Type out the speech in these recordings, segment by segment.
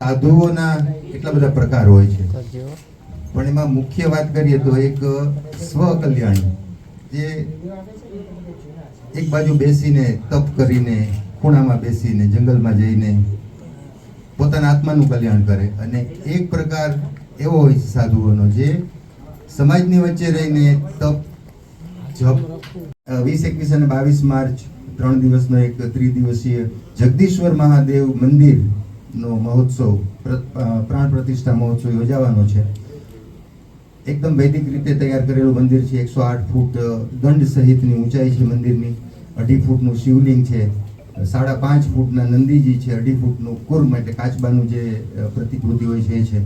સાધુઓના એટલા બધા પ્રકાર હોય છે. પણ એમાં મુખ્ય વાત કરીએ તો એક સ્વકલ્યાણી જે એક બાજુ બેસીને તપ કરીને ખૂણામાં બેસીને જંગલમાં જઈને પોતાના આત્માનું કલ્યાણ કરે અને એક પ્રકાર એવો હોય છે સાધુઓનો જે સમાજની વચ્ચે રહીને તપ જપ વીસ એકવીસ અને બાવીસ માર્ચ ત્રણ દિવસનો એક ત્રિદિવસીય જગદીશ્વર મહાદેવ મંદિરનો મહોત્સવ, પ્ર- પ્રાણ પ્રતિષ્ઠા મહોત્સવ યોજાવાનો છે. એકદમ વૈદિક રીતે તૈયાર કરેલું મંદિર છે, એકસો આઠ ફૂટ દંડ સહિતની ઊંચાઈ છે મંદિરની. અઢી ફૂટનું શિવલિંગ છે, સાડા પાંચ ફૂટના નંદીજી છે, અઢી ફૂટનું કુર્મ એટલે કાચબાનું જે પ્રતિકૃતિ હોય છે એ છે.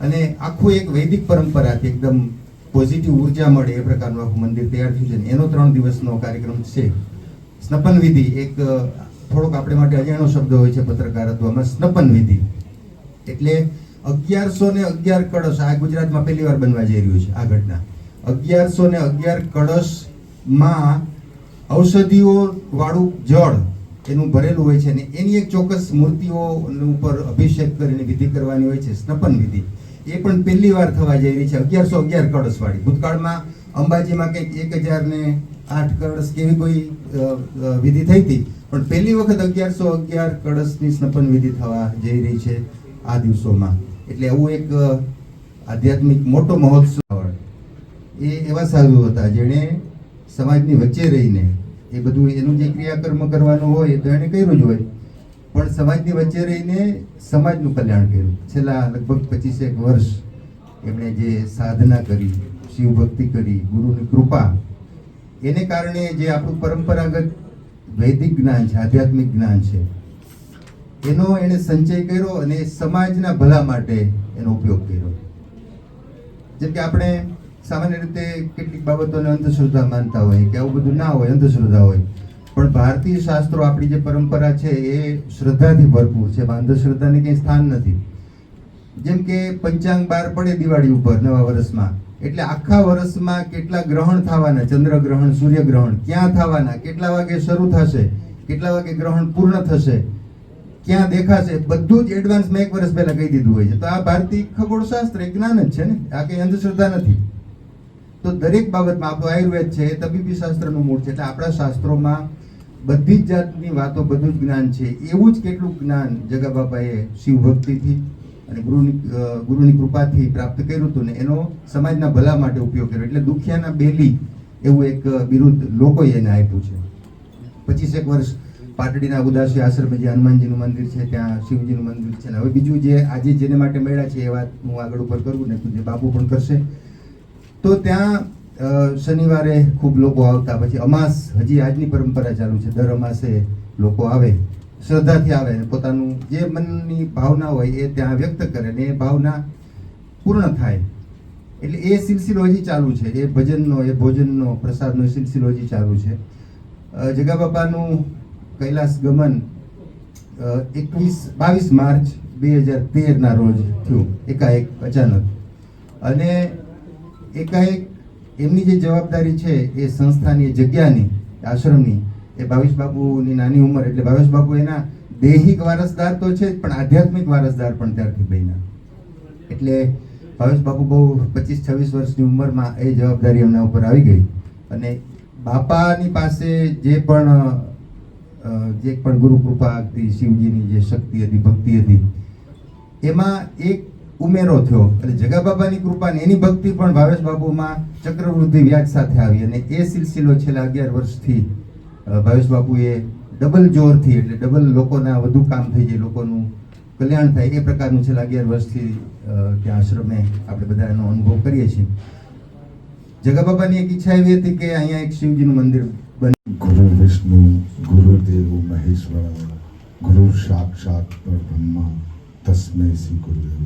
અને આખું એક વૈદિક પરંપરાથી એકદમ પોઝિટિવ ઊર્જા મળે એ પ્રકારનું આખું મંદિર તૈયાર થયું છે. ને એનો ત્રણ દિવસનો કાર્યક્રમ છે. સ્નપન વિધિ એક થોડોક આપણે માટે અજાણ્યો શબ્દ હોય છે પત્રકારત્વમાં સ્નપન વિધિ. એટલે અગિયારસો ને અગિયાર કળશ આ ગુજરાતમાં પહેલી વાર બનવા જઈ રહ્યું છે આ ઘટના. અગિયારસો ને અગિયાર કળશમાં ઔષધિઓ વાળું જળ એનું ભરેલું હોય છે અને એની એક ચોક્કસ મૂર્તિઓ ઉપર અભિષેક કરીને વિધિ કરવાની હોય છે, સ્નપન વિધિ. એ પણ પહેલી વાર થવા જઈ રહી છે અગિયારસો અગિયાર કળશવાળી. ભૂતકાળમાં અંબાજીમાં કંઈક એક હજાર ને આઠ કળશ કે એવી કોઈ વિધિ થઈ હતી. પણ પહેલી વખત અગિયારસો અગિયાર કળશની સ્નપન વિધિ થવા જઈ રહી છે આ દિવસોમાં. એટલે એવું એક આધ્યાત્મિક મોટો મહોત્સવ એ એવા સાધુ હતા જેણે સમાજની વચ્ચે રહીને એ બધું, એનું જે ક્રિયાકર્મ કરવાનું હોય તો એણે કર્યું જ હોય. પણ સમાજની વચ્ચે રહીને સમાજનું કલ્યાણ કર્યું. છેલ્લા લગભગ પચીસેક વર્ષ એમણે જે સાધના કરી શિવ ભક્તિ કરી, ગુરુની કૃપા એને કારણે જે આપણું પરંપરાગત વૈદિક જ્ઞાન છે, આધ્યાત્મિક જ્ઞાન છે, એનો એણે સંચય કર્યો અને સમાજના ભલા માટે એનો ઉપયોગ કર્યો. જેમ કે આપણે સામાન્ય રીતે કેટલીક બાબતોને અંધશ્રદ્ધા માનતા હોય કે આવું બધું ના હોય, અંધશ્રદ્ધા હોય. પણ ભારતીય શાસ્ત્રો આપણી જે પરંપરા છે એ શ્રદ્ધાથી ભરપૂર છે, એમાં અંધશ્રદ્ધાને કંઈ સ્થાન નથી. જેમ કે પંચાંગ બાર પડે દિવાળી ઉપર, નવા વર્ષમાં. એટલે આખા વર્ષમાં કેટલા ગ્રહણ થવાના? ચંદ્ર ગ્રહણ સૂર્ય ગ્રહણ ક્યાં થવાના? કેટલા વાગે શરૂ થશે? કેટલા વાગે ગ્રહણ પૂર્ણ થશે? ક્યાં દેખાશે? બધું જ એડવાન્સમાં એક વર્ષ પહેલા કહી દીધું હોય છે. તો આ ભારતીય ખગોળશાસ્ત્ર એ જ્ઞાન જ છે ને? આ કઈ અંધશ્રદ્ધા નથી. તો દરેક બાબતમાં આપણું આયુર્વેદ છે એ તબીબી શાસ્ત્રનું મૂળ છે. એટલે આપણા શાસ્ત્રોમાં બધી જ જાતની વાતો, બધું જ જ્ઞાન છે. એવું જ કેટલું જ્ઞાન જગા બાપાએ શિવ ભક્તિથી અને ગુરુની ગુરુની કૃપાથી પ્રાપ્ત કર્યું હતું ને એનો સમાજના ભલા માટે ઉપયોગ કર્યો. એટલે દુખિયાના બેલી એવું એક બિરુદ લોકોએ એને આપ્યું છે. પચીસેક વર્ષ પાટડીના ઉદાસી આશ્રમે જે હનુમાનજીનું મંદિર છે, ત્યાં શિવજીનું મંદિર છે હવે બીજું જે આજે જેને માટે મળ્યા છે એ વાત હું આગળ ઉપર કરું ને જે બાપુ પણ કરશે. તો ત્યાં શનિવારે ખૂબ લોકો આવતા. પછી અમાસ હજી આજની પરંપરા ચાલુ છે. દર અમાસે લોકો આવે. શ્રદ્ધાથી આવે પોતાનું જે મનની ભાવના હોય એ ત્યાં વ્યક્ત કરે ને એ ભાવના પૂર્ણ થાય. એટલે એ સિલસિલો હજી ચાલુ છે. એ ભજનનો, એ ભોજનનો, પ્રસાદનો સિલસિલો હજી ચાલુ છે. જગા બાપાનું કૈલાસ ગમન એકવીસ, બાવીસ માર્ચ બે હજાર તેરના રોજ થયું. એકાએક અચાનક. અને એકાએક એમની જે જવાબદારી છે એ સંસ્થાની જગ્યાની, આશ્રમની એ ભાવેશ બાપુની નાની ઉંમર એટલે ભાવેશ બાપુ એના દૈહિક વારસદાર તો છે જ, પણ આધ્યાત્મિક વારસદાર પણ ત્યારથી બન્યા. એટલે ભાવેશ બાપુ બહુ પચીસ, છવ્વીસ વર્ષની ઉંમરમાં એ જવાબદારી એમના ઉપર આવી ગઈ. અને બાપાની પાસે જે પણ જે પણ ગુરુ કૃપા હતી, શિવજીની જે શક્તિ હતી, ભક્તિ હતી, એમાં એક ઉમેરો થયો. એટલે જગા બાબાની કૃપા ને એની ભક્તિ પણ ભાવેશ બાબુમાં ચક્રવૃદ્ધિ વ્યાજ સાથે આવી. અને એ સિલસિલો છેલ્લા અગિયાર વર્ષથી ભાવેશ બાપુએ ડબલ જોરથી એટલે ડબલ લોકોના વધુ કામ થઈ જાય, લોકોનું કલ્યાણ થાય, એ પ્રકારનું છેલ્લા અગિયાર વર્ષથી ત્યાં આશ્રમે આપણે બધા એનો અનુભવ કરીએ છીએ. જગા બાબાની એક ઈચ્છા એવી હતી કે અહીંયા એક શિવજીનું મંદિર બને. ગુરુ વિષ્ણુ, ગુરુદેવ મહેશ્વર, ગુરુ સાક્ષાત પરબ્રહ્મ તસ્મે શ્રી ગુરુદેવ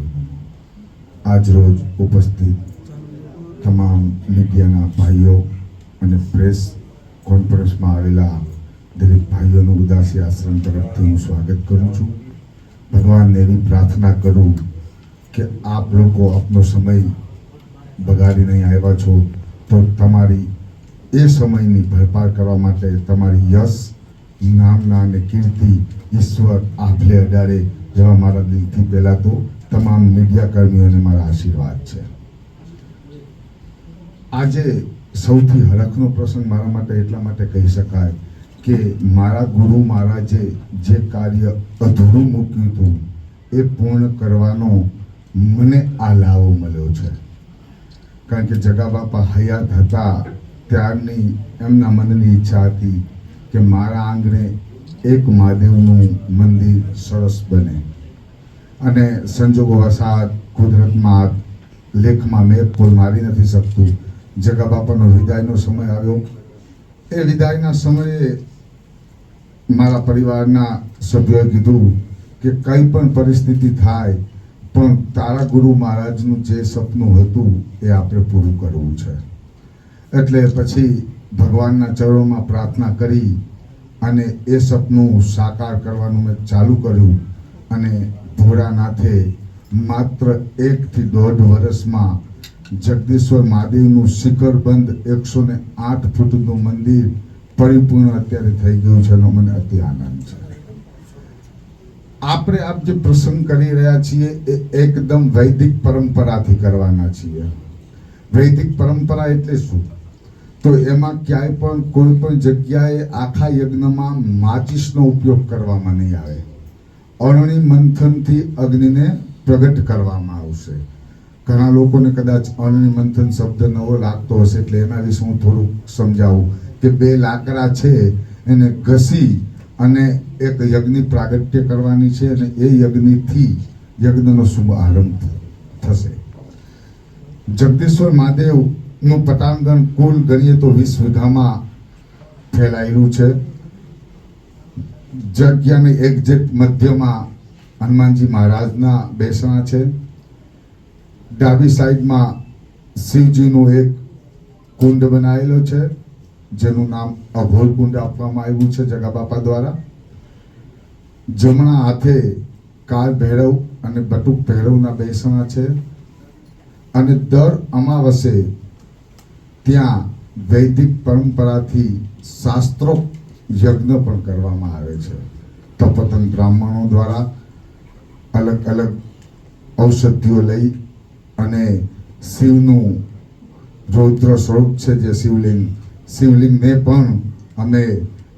આજ રોજ ઉપસ્થિત તમામ મીડિયાના ભાઈઓ અને પ્રેસ કોન્ફરન્સમાં આવેલા દરેક ભાઈઓનું ઉદાસી આશ્રમ તરફથી હું સ્વાગત કરું છું. ભગવાનને એવી પ્રાર્થના કરું કે આપ લોકો આપનો સમય બગાડી નહીં આવ્યા છો તો તમારી એ સમયની ભરપાર કરવા માટે તમારી યશ, નામના અને કીર્તિ ઈશ્વર આભલે અડાડે જેવા મારા દિલથી પહેલાં તો તમામ મીડિયા કર્મીઓને મારા આશીર્વાદ છે. આજે સૌથી હરખનો પ્રસંગ મારા માટે એટલા માટે કહી શકાય કે મારા ગુરુ મહારાજે જે કાર્ય અધૂરું મૂક્યું હતું, એ પૂર્ણ કરવાનો મને આ લાવો મળ્યો છે. કારણ કે જગા બાપા હયાત હતા, ત્યારની એમના મનની ઈચ્છા હતી કે મારા આંગણે એક મહાદેવનું મંદિર સરસ બને. અને સંજોગો વસાત કુદરતમાં લેખમાં મેં ફૂલ મારી નથી શકતું. જગા બાપાનો વિદાયનો સમય આવ્યો. એ વિદાયના સમયે મારા પરિવારના સભ્યોએ કીધું કે કંઈ પણ પરિસ્થિતિ થાય, પણ તારા ગુરુ મહારાજનું જે સપનું હતું એ આપણે પૂરું કરવું છે. એટલે પછી ભગવાનના ચરણોમાં પ્રાર્થના કરી અને એ સપનું સાકાર કરવાનું મેં ચાલુ કર્યું અને ભોળાનાથે માત્ર એકથી દોઢ વર્ષમાં જગદીશ્વર મહાદેવનું શિખરબંધ એકસો ને આઠ ફૂટનું મંદિર પરિપૂર્ણ અત્યારે થઈ ગયું છે એનો મને અતિ આનંદ છે. આપણે આપ જે પ્રસંગ કરી રહ્યા છીએ એ એકદમ વૈદિક પરંપરાથી કરવાના છીએ. વૈદિક પરંપરા એટલે શું? તો એમાં ક્યાંય પણ કોઈ પણ જગ્યાએ આખા યજ્ઞમાં માચિસનો ઉપયોગ કરવામાં નહીં આવે. અરણી મંથનથી અગ્નિને પ્રગટ કરવામાં આવશે. ઘણા લોકોને કદાચ અનિમંથન શબ્દ નવો લાગતો હશે એટલે એના વિશે હું થોડુંક સમજાવું કે બે લાકડા છે, એને ઘસી અને એક યજ્ઞ પ્રાગટ્ય કરવાની છે અને એ યજ્ઞથી યજ્ઞનો શુભ આરંભ થશે. જગદીશ્વર મહાદેવનું પટાંગણ કુલ ગણીએ તો વીસ વીઘામાં ફેલાયેલું છે. જગ્યાની એક્ઝેક્ટ મધ્યમાં હનુમાનજી મહારાજના બેસણા છે. ડાબી સાઈડમાં શિવજીનું એક કુંડ બનાવેલો છે, જેનું નામ અઘોલ કુંડ આપવામાં આવ્યું છે જગા બાપા દ્વારા. જમણા હાથે કાળ ભૈરવ અને બટુક ભૈરવના બેસણા છે. અને દર અમાવસે ત્યાં વૈદિક પરંપરાથી શાસ્ત્રોક્ત યજ્ઞ પણ કરવામાં આવે છે. તપતન બ્રાહ્મણો દ્વારા અલગ અલગ ઔષધિઓ લઈ અને શિવનું રૌદ્ર સ્વરૂપ છે જે શિવલિંગ. શિવલિંગને પણ અમે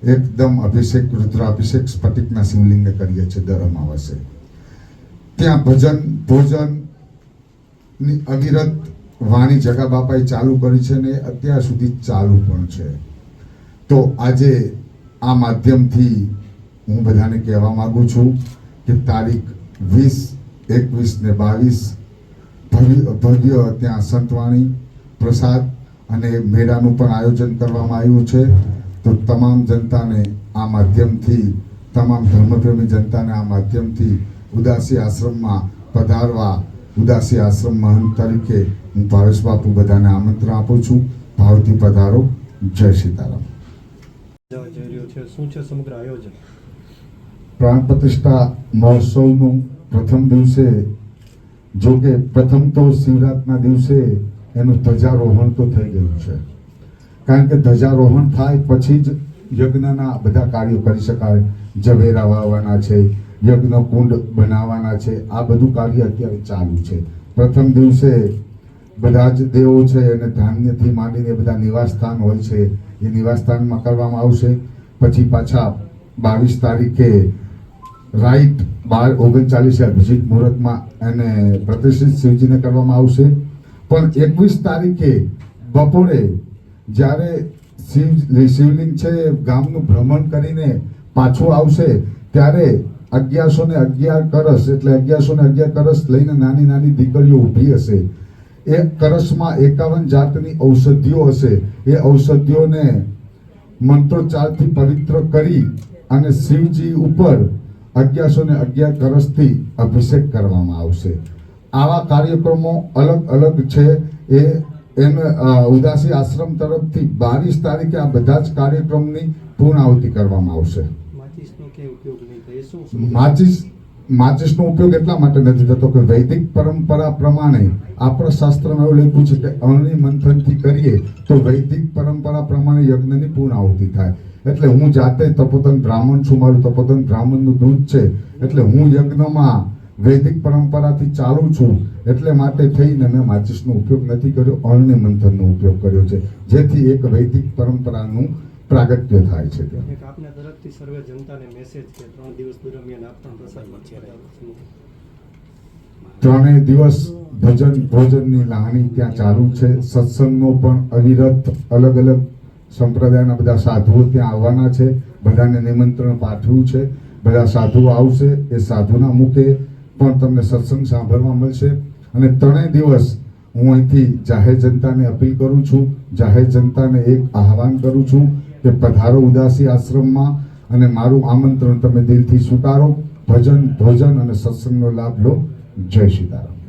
એકદમ અભિષેક, રુદ્રાભિષેક સ્ફટિકના શિવલિંગને કરીએ છીએ દર અમાવાસે ત્યાં ભજન ભોજનની અવિરત વાણી જગા બાપાએ ચાલુ કરી છે ને અત્યાર સુધી ચાલુ પણ છે. તો આજે આ માધ્યમથી હું બધાને કહેવા માગું છું કે તારીખ વીસ, એકવીસ ને બાવીસ ભવ્ય ત્યાં સંતવાણી પ્રસાદ અને મેળાનું પણ આયોજન કરવામાં આવ્યું છે. તો તમામ જનતાને આ માધ્યમથી તમામ ધર્મપ્રેમી જનતાને આ માધ્યમથી ઉદાસી આશ્રમમાં પધારવા ઉદાસી આશ્રમ મહંત તરીકે હું પારસ બાપુ બધાને આમંત્રણ આપું છું. ભાવથી પધારો. જય સીતારામ. પ્રાણ પ્રતિષ્ઠા મહોત્સવનું પ્રથમ દિવસે જો કે પ્રથમ તો શિવરાતના દિવસે એનું ધ્વજારોહણ તો થઈ ગયું છે. કારણ કે ધ્વજારોહણ થાય પછી જ યજ્ઞના બધા કાર્યો કરી શકાય. ઝવેરા વાવવાના છે યજ્ઞ કુંડ બનાવવાના છે, આ બધું કાર્ય અત્યારે ચાલુ છે. પ્રથમ દિવસે બધા જ દેવો છે અને ધાન્યથી માંડીને બધા નિવાસસ્થાન હોય છે. એ નિવાસસ્થાનમાં કરવામાં આવશે. પછી પાછા બાવીસ તારીખે રાઈટ બાર ઓગણચાલીસે અભિષેક મુહૂર્તમાં એને પ્રતિષ્ઠિત શિવજીને કરવામાં આવશે. પણ એકવીસ તારીખે બપોરે જ્યારે શિવ શિવલિંગ છે ગામનું ભ્રમણ કરીને પાછું આવશે, ત્યારે અગિયારસો ને અગિયાર કરસ, એટલે અગિયારસો ને અગિયાર કરસ લઈને નાની નાની દીકરીઓ ઊભી હશે. એ કરસમાં એકાવન જાતની ઔષધિઓ હશે. એ ઔષધિઓને મંત્રોચ્ચારથી પવિત્ર કરી અને શિવજી ઉપર અગિયારસો ને અગિયાર કરસથી અભિષેક કરવામાં આવશે. આવા કાર્યક્રમો અલગ અલગ છે. એ એને ઉદાસી આશ્રમ તરફથી બાવીસ તારીખે આ બધા જ કાર્યક્રમની પૂર્ણાહુતિ કરવામાં આવશે. માચિસ માચિસનો ઉપયોગ એટલા માટે નથી થતો કે વૈદિક પરંપરા પ્રમાણે આપણા શાસ્ત્રમાં એવું લખ્યું છે કે અગ્નિ મંથનથી કરીએ તો વૈદિક પરંપરા પ્રમાણે યજ્ઞની પૂર્ણાહુતિ થાય. એટલે હું જાતે તપોતન બ્રાહ્મણ છું, મારું તપોતન બ્રાહ્મણનું દૂધ છે. એટલે હું યજ્ઞમાં વૈદિક પરંપરાથી ચાલુ છું. એટલે માટે થઈને મેં માચિસનો ઉપયોગ નથી કર્યો અગ્નિ મંથનનો ઉપયોગ કર્યો છે. જેથી એક વૈદિક પરંપરાનું પ્રાગટ્ય થાય છે ત્યાં આપના તરફથી સર્વે જનતાને મેસેજ કે ત્રણ દિવસ દરમિયાન આપ પણ પ્રસાદ છે ત્રણેય દિવસ ભજન ભોજનની લાણી ત્યાં ચાલુ છે. સત્સંગનો પણ અવિરત અલગ અલગ સંપ્રદાયના બધા સાધુઓ ત્યાં આવવાના છે. બધાને નિમંત્રણ પાઠવ્યું છે. બધા સાધુઓ આવશે એ સાધુના મુખે પણ તમને સત્સંગ સાંભળવા મળશે. અને ત્રણેય દિવસ હું અહીંથી જાહેર જનતાને અપીલ કરું છું. જાહેર જનતાને એક આહવાન કરું છું કે પધારો ઉદાસી આશ્રમમાં અને મારું આમંત્રણ તમે દિલથી સ્વીકારો. ભજન, ભોજન અને સત્સંગનો લાભ લો. જય સીતારામ